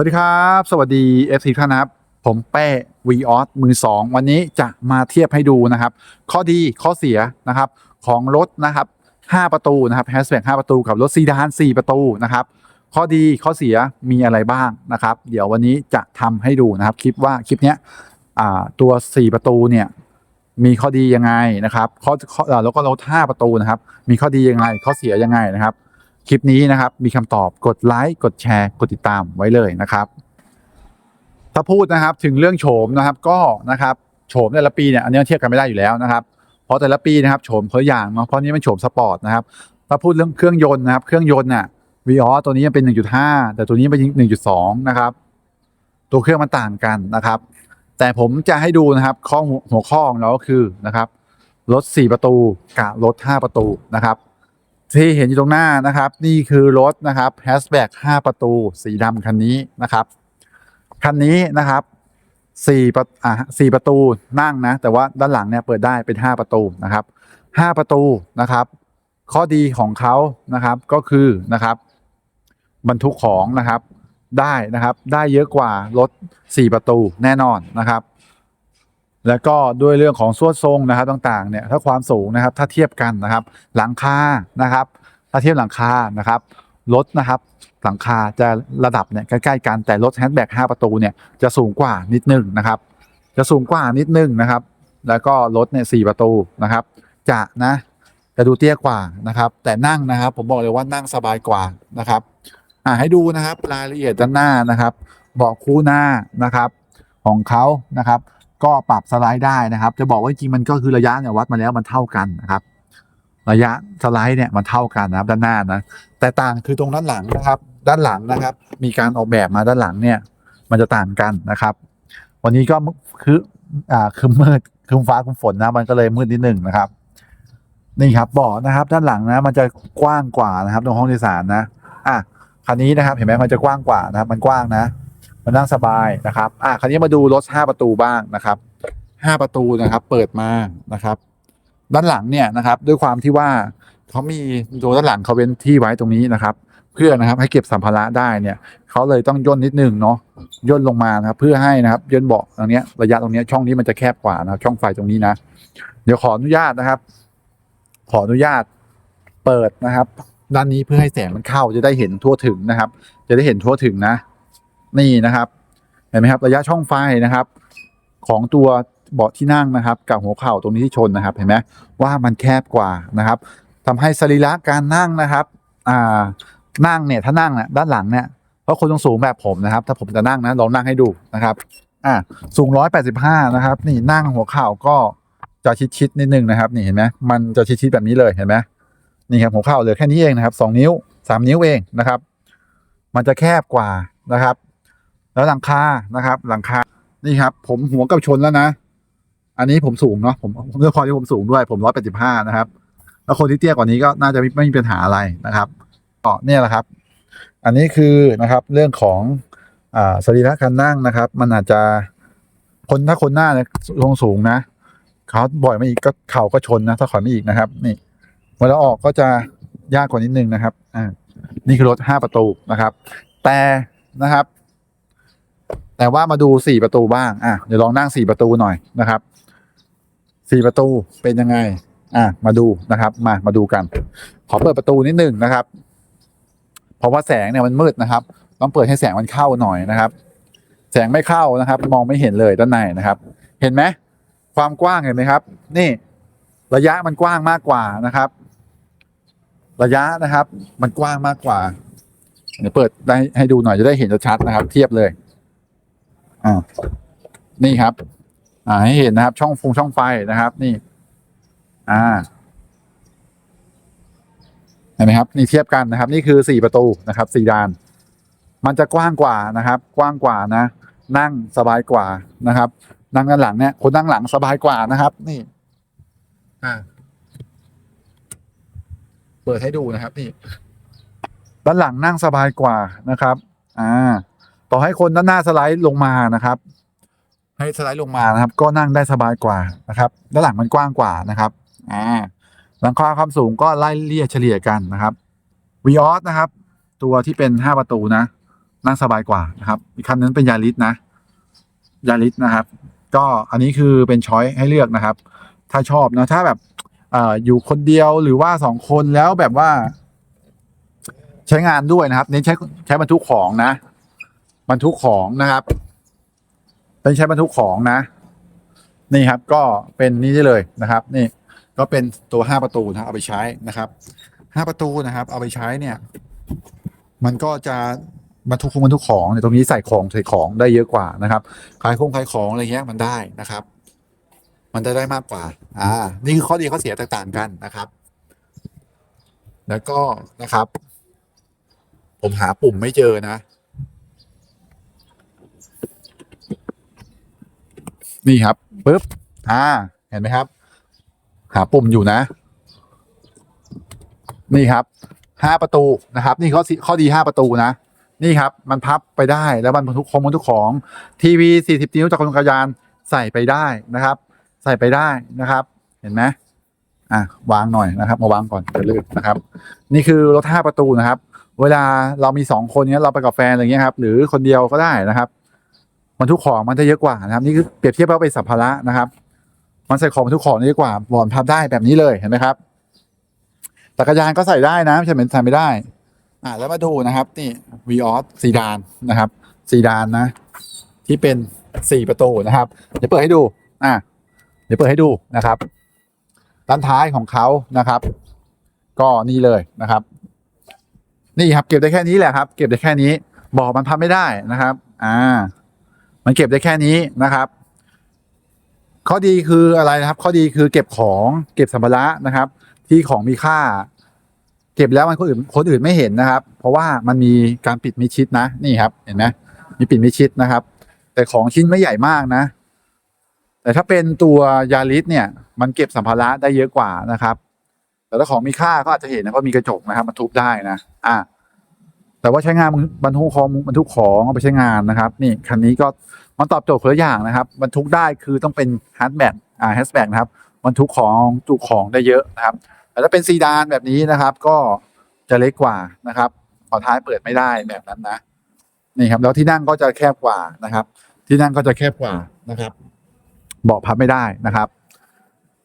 วัสดีครับ สวัสดี FC ท่านนะครับ ผมแป้วีออสมือสองวันนี้จะมาเทียบให้ดูนะครับ ข้อดีข้อเสียนะครับของรถนะครับ 5 ประตูนะครับแฮชแท็ก5ประตูกับรถซีดาน 4 ประตูนะครับ ข้อดีข้อเสียมีอะไรบ้างนะครับ เดี๋ยววันนี้จะทำให้ดูนะครับ คลิปว่าคลิปเนี้ยตัว 4 ประตูเนี่ยมีข้อดียังไงนะครับข้อแล้วก็รถ5ประตูนะครับ มีข้อดียังไงข้อเสียยังไงนะครับ คลิปนี้นะครับ มีคำตอบกดไลค์กดแชร์ กดติดตามไว้เลยนะครับ ถ้าพูดนะครับถึงเรื่องโฉมนะครับก็นะครับโฉมแต่ละปีเนี่ยอันนี้เทียบกันไม่ได้อยู่แล้วนะครับ เพราะแต่ละปีนะครับโฉมคนละอย่างเนาะเพราะนี้มันโฉมสปอร์ตนะครับถ้าพูดเรื่องเครื่องยนต์นะครับ เครื่องยนต์น่ะวีออตัวนี้ยังเป็น 1.5 แต่ตัวนี้เป็น 1.2 นะครับ ตัวเครื่องมันต่างกันนะครับ แต่ผมจะให้ดูนะครับข้อหัวข้อของเราก็คือนะครับรถ 4 ประตูกับรถ 5 ประตูนะครับ ที่เห็นอยู่ตรงหน้านะครับ นี่คือรถนะครับแฮชแบ็ก5ประตูสีดำคันนี้นะครับ คันนี้นะครับสี่ประอ่าสี่ประตูนั่งนะ แต่ว่าด้านหลังเนี่ยเปิดได้เป็น5ประตูนะครับ5ประตูนะครับ ข้อดีของเขานะครับก็คือนะครับ บรรทุกของนะครับได้นะครับ ได้เยอะกว่ารถ4ประตูแน่นอนนะครับ แล้วก็ด้วยเรื่องของส่วนทรงนะครับต่างๆเนี่ยถ้าความสูงนะครับถ้าเทียบกันนะครับ หลังคานะครับ ถ้าเทียบหลังคานะครับรถนะครับหลังคาจะระดับเนี่ยใกล้ๆกันแต่รถแฮชแบ็ก5ประตูเนี่ยจะสูงกว่านิดนึงนะครับ จะสูงกว่านิดนึงนะครับ แล้วก็รถเนี่ยสประตูนะครับ จะนะจะดูเตี้ยกว่านะครับ แต่นั่งนะครับ ผมบอกเลยว่านั่งสบายกว่านะครับอ่าให้ดูนะครับรายละเอียดด้านหน้านะครับเบาะคู่หน้านะครับ ของเขานะครับ ก็ปรับสไลด์ได้นะครับ จะบอกว่าจริงมันก็คือระยะเนี่ยวัดมาแล้วมันเท่ากันนะครับ ระยะสไลด์เนี่ยมันเท่ากันนะครับด้านหน้านะ แต่ต่างคือตรงด้านหลังนะครับ ด้านหลังนะครับ มีการออกแบบมาด้านหลังเนี่ย มันจะต่างกันนะครับ วันนี้ก็คืออ่าคือมืดคือฟ้าคือฝนนะ มันก็เลยมืดนิดหนึ่งนะครับ นี่ครับเบาะนะครับ ด้านหลังนะ มันจะกว้างกว่านะครับ ตรงห้องโดยสารนะ อะคันนี้นะครับ เห็นไหมมันจะกว้างกว่านะครับ มันกว้างนะ มันนั่งสบายนะครับอะคันนี้มาดูรถ 5 ประตูบ้างนะครับ 5 ประตูนะครับ เปิดมานะครับ ด้านหลังเนี่ยนะครับ ด้วยความที่ว่าเขามีตัวด้านหลังเขาเว้นที่ไว้ตรงนี้นะครับ เพื่อนะครับให้เก็บสัมภาระได้เนี่ยเขาเลยต้องย่นนิดนึงเนาะย่นลงมานะครับ เพื่อให้นะครับย่นเบาะตรงนี้ระยะตรงนี้ช่องนี้มันจะแคบกว่านะครับ ช่องไฟตรงนี้นะ เดี๋ยวขออนุญาตนะครับ ขออนุญาตเปิดนะครับ ด้านนี้เพื่อให้แสงมันเข้าจะได้เห็นทั่วถึงนะครับ จะได้เห็นทั่วถึงนะ นี่นะครับเห็นไหมครับระยะช่องไฟนะครับ ของตัวเบาะที่นั่งนะครับ กับหัวเข่าตรงนี้ที่ชนนะครับ เห็นไหมว่ามันแคบกว่านะครับทำให้สรีระการนั่งนะครับอ่านั่งเนี่ยถ้านั่งเนี่ยด้านหลังเนี่ยเพราะคนต้องสูงแบบผมนะครับ ถ้าผมจะนั่งนะลองนั่งให้ดูนะครับอ่าสูงร้อยแปดสิบห้านะครับ นี่นั่งหัวเข่าก็จะชิดๆนิดนึงนะครับ นี่เห็นไหมมันจะชิดๆแบบนี้เลยเห็นไหมนี่ครับหัวเข่าเหลือแค่นี้เองนะครับสองนิ้วสามนิ้วเองนะครับ มันจะแคบกว่านะครับ แล้วหลังคานะครับ หลังคานี่ครับ ผมหัวกับชนแล้วนะ อันนี้ผมสูงเนาะผมผมด้วยความที่ผมสูงด้วย ผมร้อยแปดสิบห้านะครับ แล้วคนที่เตี้ยกว่านี้ก็น่าจะไม่ไม่มีปัญหาอะไรนะครับก็เนี่ยแหละครับ อันนี้คือนะครับเรื่องของอ่าสรีระการนั่งนะครับ มันอาจจะคนถ้าคนหน้าเนี่ยลงสูงนะเขาบ่อยไม่อีกก็เข่าก็ชนนะ ถ้าขอยไม่อีกนะครับ นี่เวลาออกก็จะยากกว่านิดนึงนะครับอ่านี่คือรถห้าประตูนะครับ แต่นะครับ แต่ว่ามาดูสี่ประตูบ้างอะเดี๋ยวลองนั่งสี่ประตูหน่อยนะครับสี่ประตูเป็นยังไง อะมาดูนะครับ มามาดูกัน ขอเปิดประตูนิดหนึ่งนะครับ เพราะว่าแสงเนี่ยมันมืดนะครับ ต้องเปิดให้แสงมันเข้าหน่อยนะครับ แสงไม่เข้านะครับ มองไม่เห็นเลยด้านในนะครับ เห็นไหมความกว้างเห็นไหมครับ นี่ ระยะมันกว้างมากกว่านะครับ ระยะนะครับ มันกว้างมากกว่าเดี๋ยวเปิดได้ให้ดูหน่อยจะได้เห็นชัดนะครับ เทียบเลย อ่านี่ครับ อ่าให้เห็นนะครับ ช่องฟงช่องไฟนะครับ นี่ อ่าเห็นไหมครับ นี่เทียบกันนะครับ นี่คือสี่ประตูนะครับสี่ดาน มันจะกว้างกว่านะครับ กว้างกว่านะ นั่งสบายกว่านะครับ นั่งด้านหลังเนี่ยคนนั่งหลังสบายกว่านะครับ นี่ อ่า เปิดให้ดูนะครับ นี่ด้านหลังนั่งสบายกว่านะครับ อ่า ต่อให้คนด้านหน้าสไลด์ลงมานะครับ ให้สไลด์ลงมานะครับ ก็นั่งได้สบายกว่านะครับด้านหลังมันกว้างกว่านะครับอ่าหลังคาความสูงก็ไล่เลี่ยเฉลี่ยกันนะครับวีออสนะครับ ตัวที่เป็น5ประตูนะ นั่งสบายกว่านะครับ อีกคันนั้นเป็นยาริสนะยาริสนะครับ ก็อันนี้คือเป็นช้อยให้เลือกนะครับ ถ้าชอบนะถ้าแบบเอ่ออยู่คนเดียวหรือว่าสองคนแล้วแบบว่า ใช้งานด้วยนะครับ เน้นใช้ใช้บรรทุกของนะ บรรทุกของนะครับ เป็นใช้บรรทุกของนะ นี่ครับก็เป็นนี่ได้เลยนะครับ นี่ก็เป็นตัวห้าประตูนะเอาไปใช้นะครับห้าประตูนะครับ เอาไปใช้เนี่ย มันก็จะบรรทุกของบรรทุกของเนี่ยตรงนี้ใส่ของใส่ของได้เยอะกว่านะครับขายของขายของอะไรเงี้ยมันได้นะครับ มันจะได้มากกว่า อ่า นี่คือข้อดีข้อเสียแตกต่างกันนะครับ แล้วก็นะครับ ผมหาปุ่มไม่เจอนะ นี่ครับปึ๊บอ่า เห็นไหมครับ หาปุ่มอยู่นะ นี่ครับห้าประตูนะครับ นี่ข้อข้อดีห้าประตูนะ นี่ครับ มันพับไปได้แล้วมันบรรทุกของบรรทุกของ ทีวีสี่สิบนิ้วจักรยานจักรยานใส่ไปได้นะครับ ใส่ไปได้นะครับ เห็นไหมอะวางหน่อยนะครับ มาวางก่อนจะลืมนะครับ นี่คือรถห้าประตูนะครับ เวลาเรามีสองคนเนี้ยเราไปกับแฟนอะไรเงี้ยครับ หรือคนเดียวก็ได้นะครับ บรรทุกของมันจะเยอะกว่านะครับนี่คือเปรียบเทียบว่าเป็นสัมภาระนะครับ มันใส่ของบรรทุกของได้เยอะกว่าบอนพับได้แบบนี้เลยเห็นไหมครับจักรยานก็ใส่ได้นะไม่ใช่เหมือนใส่ไม่ได้ อ่าแล้วมาดูนะครับ นี่วีออสซีดานนะครับซีดานนะ ที่เป็นสี่ประตูนะครับ เดี๋ยวเปิดให้ดู อ่าเดี๋ยวเปิดให้ดูนะครับด้านท้ายของเขานะครับ ก็นี่เลยนะครับ นี่ครับ เก็บได้แค่นี้แหละครับ เก็บได้แค่นี้บอกมันพับไม่ได้นะครับ อ่า มันเก็บได้แค่นี้นะครับ ข้อดีคืออะไรนะครับ ข้อดีคือเก็บของเก็บสัมภาระนะครับ ที่ของมีค่า เก็บแล้วมันคนอื่นคนอื่นไม่เห็นนะครับ เพราะว่ามันมีการปิดมิดชิดนะนี่ครับ เห็นไหมมีปิดมิดชิดนะครับ แต่ของชิ้นไม่ใหญ่มากนะ แต่ถ้าเป็นตัวยาริสเนี่ย มันเก็บสัมภาระได้เยอะกว่านะครับ แต่ถ้าของมีค่าก็อาจจะเห็นนะก็มีกระจกนะครับมันทุบได้นะ อ่า แต่ว่าใช้งานบรรทุกของบรรทุกของเอาไปใช้งานนะครับ นี่คันนี้ก็มันตอบโจทย์คนละอย่างนะครับบรรทุกได้คือต้องเป็นฮาร์ดแบ็กอ่าแฮชแบ็กนะครับบรรทุกของจุของได้เยอะนะครับแต่ถ้าเป็นซีดานแบบนี้นะครับ ก็จะเล็กกว่านะครับขอท้ายเปิดไม่ได้แบบนั้นนะนี่ครับ แล้วที่นั่งก็จะแคบกว่านะครับ ที่นั่งก็จะแคบกว่านะครับเบาะพับไม่ได้นะครับ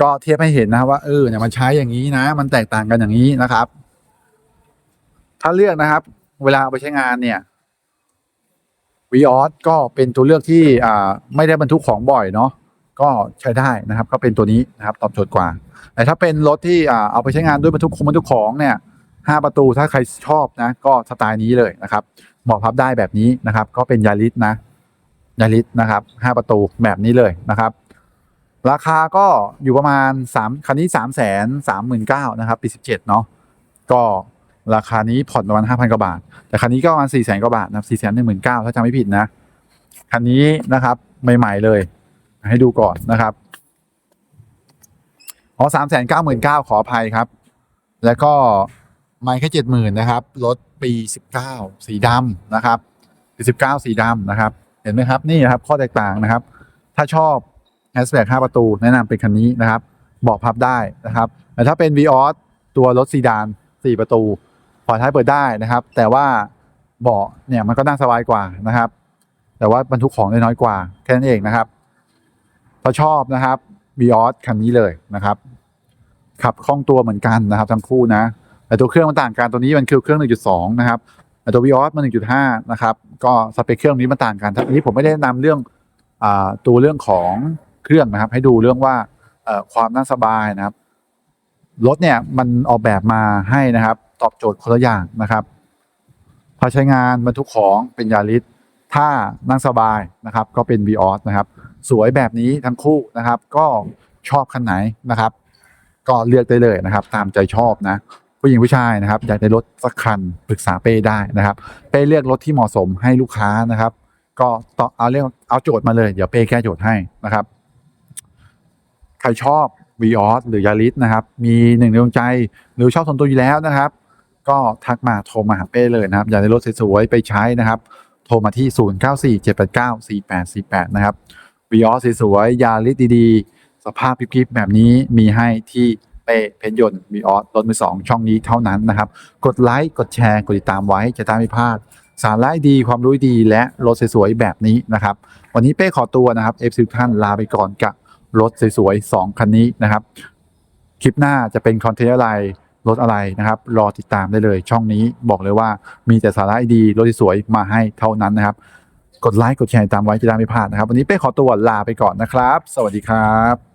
ก็เทียบให้เห็นนะครับว่าเออเนี่ยมันใช้อย่างนี้นะ มันแตกต่างกันอย่างนี้นะครับ ถ้าเลือกนะครับ เวลาเอาไปใช้งานเนี่ยวีออสก็เป็นตัวเลือกที่อ่าไม่ได้บรรทุกของบ่อยเนาะก็ใช้ได้นะครับ ก็เป็นตัวนี้นะครับตอบโจทย์กว่า แต่ถ้าเป็นรถที่อ่าเอาไปใช้งานด้วยบรรทุกของบรรทุกของเนี่ยห้าประตูถ้าใครชอบนะ ก็สไตล์นี้เลยนะครับเหมาะพับได้แบบนี้นะครับ ก็เป็นยาริสนะยาริสนะครับห้าประตูแบบนี้เลยนะครับ ราคาก็อยู่ประมาณสามคันนี้สามแสนสามหมื่นเก้านะครับปีสิบเจ็ดเนาะก็ ราคานี้ผ่อนประมาณห้าพันกว่าบาท แต่คันนี้ก็ประมาณสี่แสนกว่าบาทนะสี่แสนหนึ่งหมื่นเก้าถ้าจำไม่ผิดนะ คันนี้นะครับ ใหม่ ๆ เลย ให้ดูก่อนนะครับอ๋อสามแสนเก้าหมื่นเก้าขออภัยครับ แล้วก็ไม่แค่เจ็ดหมื่นนะครับ รถปีสิบเก้าสีดำนะครับปีสิบเก้าสีดำนะครับ เห็นไหมครับ นี่นะครับ ข้อแตกต่างนะครับ ถ้าชอบแฮชแบกห้าประตู แนะนำเป็นคันนี้นะครับเบาะพับได้นะครับ แต่ถ้าเป็น v ีออสตัวรถซีดานสี่ประตู ฝาท้ายเปิดได้นะครับ แต่ว่าเบาะเนี่ยมันก็นั่งสบายกว่านะครับ แต่ว่าบรรทุกของได้น้อยกว่าแค่นั้นเองนะครับถ้าชอบนะครับ v ีออสคันนี้เลยนะครับ ขับคล่องตัวเหมือนกันนะครับ ทั้งคู่นะแต่ตัวเครื่องมันต่างกันตัวนี้มันคือเครื่อง 1.2 นะครับแต่ตัว v ีออสมัน 1.5 นะครับ ก็สเปคเครื่องนี้มันต่างกันทีนี้ผมไม่ได้นะนำเรื่องอตัวเรื่องของเครื่องนะครับ ให้ดูเรื่องว่าความนั่งสบายนะครับรถเนี่ยมันออกแบบมาให้นะครับ ตอบโจทย์คนละอย่างนะครับพอใช้งานบรรทุกของเป็นยาริสถ้านั่งสบายนะครับ ก็เป็น v ีออสนะครับ สวยแบบนี้ทั้งคู่นะครับ ก็ชอบคันไหนนะครับ ก็เลือกได้เลยนะครับ ตามใจชอบนะ ผู้หญิงผู้ชายนะครับ อยากได้รถสักคันปรึกษาเป้ได้นะครับ เป้เลือกรถที่เหมาะสมให้ลูกค้านะครับ ก็ต่อเอาเรื่องเอาโจทย์มาเลยเดี๋ยวเป้แก้โจทย์ให้นะครับ ใครชอบ v ีออสหรือยาริสนะครับ มีหนึ่งในดวงใจหรือชอบส่วนตัวอยู่แล้วนะครับ ก็ทักมาโทรมาหาเป้เลยนะครับ อยากได้รถสวยๆไปใช้นะครับ โทรมาที่ 0947894848 นะครับ v ีออสสวยๆยาริสดีๆ สภาพกิ๊บๆแบบนี้มีให้ที่เป้เพชรยนต์ v ีออสรถมือสองช่องนี้เท่านั้นนะครับ กดไลค์กดแชร์กดติดตามไว้จะได้ไม่พลาดสาระดีความรู้ดีและรถสวยๆแบบนี้นะครับ วันนี้เป้ขอตัวนะครับเอฟซีท่านลาไปก่อนกับรถสวยๆสองคันนี้นะครับ คลิปหน้าจะเป็นคอนเทนต์อะไร รถอะไรนะครับ รอติดตามได้เลย ช่องนี้บอกเลยว่ามีแต่สาระดีรถสวยมาให้เท่านั้นนะครับ กดไลค์กดแชร์ตามไว้จะได้ไม่พลาดนะครับ วันนี้เป้ขอตัวลาไปก่อนนะครับ สวัสดีครับ